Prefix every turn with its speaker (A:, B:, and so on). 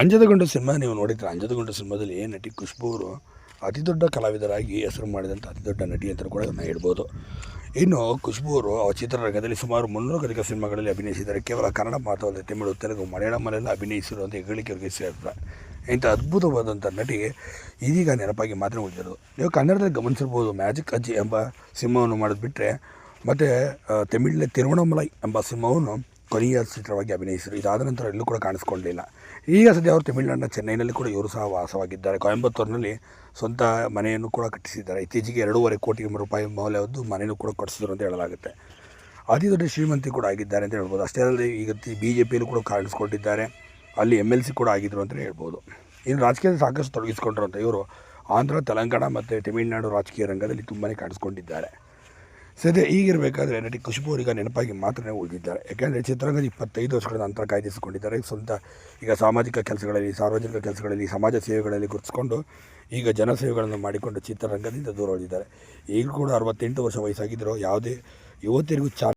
A: ಅಂಜದಗೊಂಡು cinema ನೀವು ನೋಡಿದ್ರೆ ಅಂಜದಗೊಂಡ ಸಿನಿಮಾದಲ್ಲಿ ನಟಿ ಖುಷ್ಬು ಅವರು ಅತಿ ದೊಡ್ಡ ಕಲಾವಿದರಾಗಿ ಹೆಸರು ಮಾಡಿದಂಥ ಅತಿ ದೊಡ್ಡ ನಟಿ ಅಂತ ಕೂಡ ನಾನು ಹೇಳ್ಬೋದು. ಇನ್ನು ಖುಷ್ಬು ಅವರು ಚಿತ್ರರಂಗದಲ್ಲಿ ಸುಮಾರು ಮುನ್ನೂರಕ್ಕೂ ಅಧಿಕ ಸಿನಿಮಾಗಳಲ್ಲಿ ಅಭಿನಯಿಸಿದ್ದಾರೆ. ಕೇವಲ ಕನ್ನಡ ಮಾತ್ರವಲ್ಲದೆ ತಮಿಳು, ತೆಲುಗು ಮಲಯಾಳಮಲ್ಲೆಲ್ಲ ಅಭಿನಯಿಸಿರು ಅಂತ ಹೆಗ್ಗಳಿಕೆ ಅವರಿಗೆ ಸೇರ್ತಾರೆ ಇಂಥ ಅದ್ಭುತವಾದಂಥ ನಟಿ ಇದೀಗ ನೆನಪಾಗಿ ಮಾತ್ರ ಉಳಿದಿರೋದು. ನೀವು ಕನ್ನಡದಲ್ಲಿ ಗಮನಿಸಿರ್ಬೋದು, ಮ್ಯಾಜಿಕ್ ಅಜ್ಜಿ ಎಂಬ ಸಿನಿಮಾವನ್ನು ಮಾಡಿದ್ಬಿಟ್ರೆ, ಮತ್ತು ತಮಿಳಿನ ತಿರುವಣಮಲೈ ಎಂಬ ಸಿನಿಮಾವನ್ನು ಕೊನೆಯ ಚಿತ್ರವಾಗಿ ಅಭಿನಯಿಸಿದರು. ಇದಾದ ನಂತರ ಎಲ್ಲೂ ಕೂಡ ಕಾಣಿಸ್ಕೊಳ್ಳಲಿಲ್ಲ ಈಗ ಸದ್ಯ ಅವರು ತಮಿಳುನಾಡಿನ ಚೆನ್ನೈನಲ್ಲಿ ಕೂಡ ಇವರು ಸಹ ವಾಸವಾಗಿದ್ದಾರೆ. ಕೊಯಂಬತ್ತೂರಿನಲ್ಲಿ ಸ್ವಂತ ಮನೆಯನ್ನು ಕೂಡ ಕಟ್ಟಿಸಿದ್ದಾರೆ. ಇತ್ತೀಚೆಗೆ ಎರಡೂವರೆ ಕೋಟಿ ರೂಪಾಯಿ ಮೌಲ್ಯವದ್ದು ಮನೆಯನ್ನು ಕೂಡ ಕಟ್ಟಿಸಿದ್ರು ಅಂತ ಹೇಳಲಾಗುತ್ತೆ. ಅತಿ ದೊಡ್ಡ ಶ್ರೀಮಂತಿ ಕೂಡ ಆಗಿದ್ದಾರೆ ಅಂತ ಹೇಳ್ಬೋದು. ಅಷ್ಟೇ ಅಲ್ಲದೆ ಈಗ ಬಿ ಜೆ ಪಿಯಲ್ಲೂ ಕೂಡ ಕಾಣಿಸ್ಕೊಂಡಿದ್ದಾರೆ. ಅಲ್ಲಿ ಎಂ ಎಲ್ ಸಿ ಕೂಡ ಆಗಿದ್ರು ಅಂತಲೇ ಹೇಳ್ಬೋದು. ಇನ್ನು ರಾಜಕೀಯದಲ್ಲಿ ಸಾಕಷ್ಟು ತೊಡಗಿಸ್ಕೊಂಡಿರುವಂಥ ಇವರು. ಆಂಧ್ರ, ತೆಲಂಗಾಣ ಮತ್ತು ತಮಿಳುನಾಡು ರಾಜಕೀಯ ರಂಗದಲ್ಲಿ ತುಂಬಾ ಕಾಣಿಸ್ಕೊಂಡಿದ್ದಾರೆ. ಸದ್ಯ ಈಗಿರಬೇಕಾದ್ರೆ ನಟಿ ಖುಷ್ಬು ಅವರಿಗೆ ನೆನಪಾಗಿ ಮಾತ್ರ ಉಳಿದಿದ್ದಾರೆ. ಯಾಕೆಂದರೆ ಚಿತ್ರರಂಗದ ಇಪ್ಪತ್ತೈದು ವರ್ಷಗಳ ನಂತರ ಕಾಯ್ದಿರಿಸಿಕೊಂಡಿದ್ದಾರೆ. ಸ್ವಂತ ಈಗ ಸಾಮಾಜಿಕ ಕೆಲಸಗಳಲ್ಲಿ, ಸಾರ್ವಜನಿಕ ಕೆಲಸಗಳಲ್ಲಿ, ಸಮಾಜ ಸೇವೆಗಳಲ್ಲಿ ಗುರುತಿಸಿಕೊಂಡು ಈಗ ಜನಸೇವೆಗಳನ್ನು ಮಾಡಿಕೊಂಡು ಚಿತ್ರರಂಗದಿಂದ ದೂರ ಉಳಿದಿದ್ದಾರೆ. ಈಗಲೂ ಕೂಡ ಅರವತ್ತೆಂಟು ವರ್ಷ ವಯಸ್ಸಾಗಿದ್ದರೂ ಯಾವುದೇ ಯುವತಿಯರಿಗೂ ಚಾ